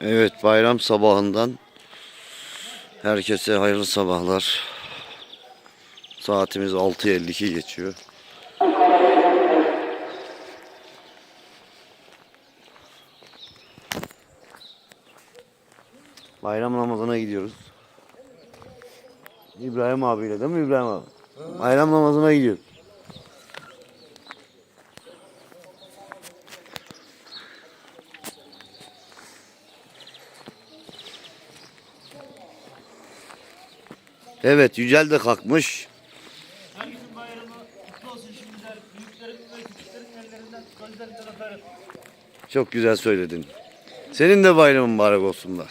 Evet bayram sabahından herkese hayırlı sabahlar. Saatimiz 6.52 geçiyor. Bayram namazına gidiyoruz. İbrahim abiyle değil mi İbrahim abi? Bayram namazına gidiyoruz. Evet Yücel de kalkmış. Herkesin bayramı kutlu olsun şimdiden. Büyüklerin ve küçüklerin ellerinden gözlerinden öperim. Çok güzel söyledin. Senin de bayramın mübarek olsun da.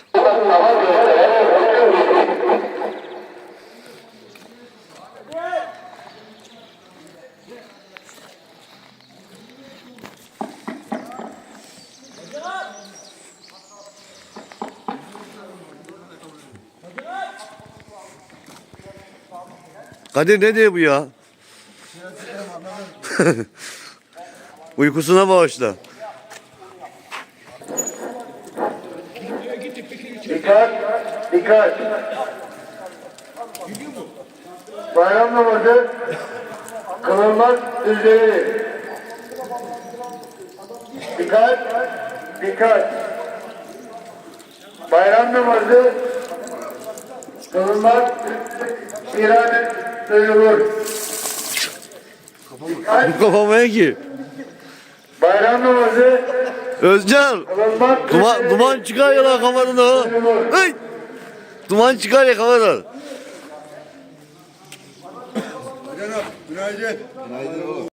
Kadir ne diyor bu ya? Uykusuna bağışla. Dikkat, dikkat. Bayram namazı kılınmak üzere. Dikkat, dikkat. Bayram namazı kılınmak irade duyulur. Dikkat, Bu kafamaya ki. bayram namazı Özcan. kılınmak Duman, üzere duman çıkar ya lan kafadan ha. Hey! Duman çıkar ya kafadan. Günaydın. Günaydın oğlum.